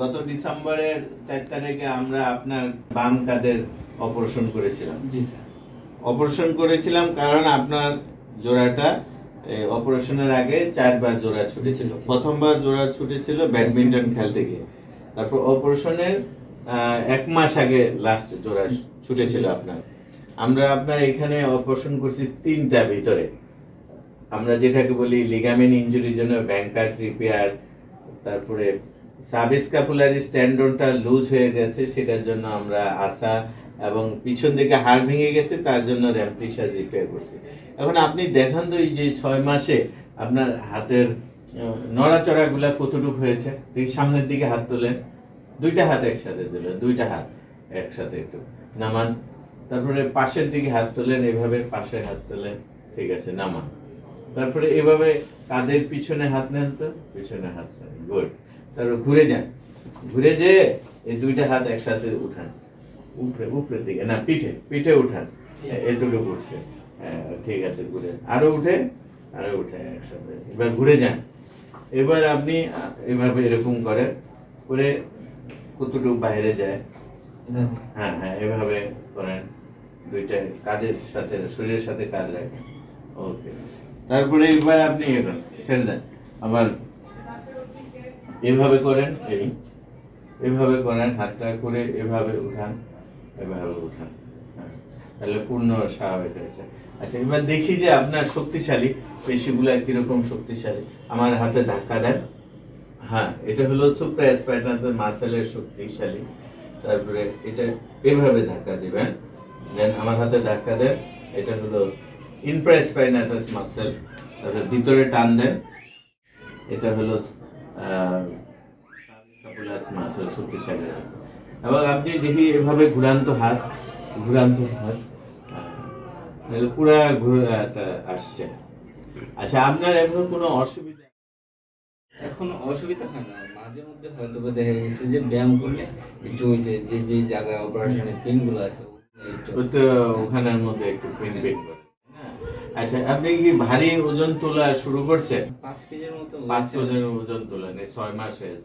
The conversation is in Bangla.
গত ডিসেম্বরের চার তারিখে আমরা আপনার বাম কাদের অপারেশন করেছিলাম। জি স্যার। অপারেশন করেছিলাম কারণ আপনার জোড়াটা অপারেশনের আগে চারবার জোড়া ছুটেছিল। প্রথমবার জোড়া ছুটেছিল ব্যাডমিন্টন খেলতে গিয়ে তারপর অপারেশনের এক মাস আগে লাস্ট জোড়া ছুটেছিল আপনার। আমরা আপনার এখানে অপারেশন করছি তিনটা ভিতরে। আমরা যেটাকে বলি লিগামেন্ট ইঞ্জুরির জন্য ব্যাংকার রিপেয়ার তারপরে সাবিস্কাপুলারি স্ট্যান্ডনটা লুজ হয়ে গেছে, সেটার জন্য আমরা আসা এবং পিছন দিকে হাড় ভেঙে গেছে, তার জন্য র্যামপ্লিসাস রিপেয়ার করছি। এখন আপনি দেখান তো এই যে ছয় মাসে আপনার হাতের নড়াচড়াগুলা কতটুকু হয়েছে? দেখি সামনের দিকে হাত তোলেন। দুইটা হাত একসাথে দিলেন, দুইটা হাত একসাথে একটু নামান। তারপরে পাশের দিকে হাত তোলেন, এভাবে পাশে হাত তোলেন। ঠিক আছে, নামান। তারপরে এভাবে কাঁধের পিছনে হাত নেন তো? পিছনে হাত নেন, গুড। তারপর ঘুরে যান। ঘুরে যেয়ে এই দুইটা হাত একসাথে উঠান। উপরে উপরের দিকে। না পিঠে পিঠে উঠান। এ- এতটুকু উঠছে হ্যাঁ, ঠিক আছে ঘুরে আরও উঠে আরও উঠে একসাথে। এবার ঘুরে যান। এবার আপনি এভাবে এরকম করেন করে কতটুকু বাইরে যায়? হ্যাঁ হ্যাঁ এভাবে করেন। দুইটা কাজের সাথে শরীরের সাথে কাজ রাখেন। ওকে। তারপরে এবার আপনি ইয়ে করেন ছেড়ে দেন। আবার এভাবে করেন এই। এভাবে করেন হাতটা করে এভাবে উঠান এভাবে উঠান। হ্যাঁ, তাহলে পূর্ণ স্বাভাবিক হয়েছে। আচ্ছা এবার দেখি যে আপনার শক্তিশালী পেশিগুলা কীরকম শক্তিশালী। আমার হাতে ধাক্কা দেন। হ্যাঁ এটা হলো সুপ্রাস্পাইনাসের মাসেলের শক্তিশালী। তারপরে এটা এভাবে ধাক্কা দিবেন। দেন আমার হাতে ধাক্কা দেন। এটা হলো ইনপ্রাস্পাইনাটাস মাসেল তারপরে ভিতরে টান দেন। এটা হলো শক্তিশালী আছে। এবং আপনি দেখি এভাবে ঘুরান্ত হাত ঘুরান্ত হাত পুরা ঘুরাটা আসছে। আচ্ছা আপনার এখন কোনো অসুবিধা? এখন অসুবিধা হয় না। মাঝে মধ্যে হয়তো দেখা গেছে যে ব্যায়াম করলে ওই যে যে যে জায়গায় অপারেশনের পেনগুলো আছে তো ওখানের মধ্যে একটু পেন পেন করে। হ্যাঁ। আচ্ছা আপনি কি ভারী ওজন তোলা শুরু করছেন? পাঁচ মতো পাঁচ হয়েছে। ওজন ওজন নেই ছয় মাস হয়েছে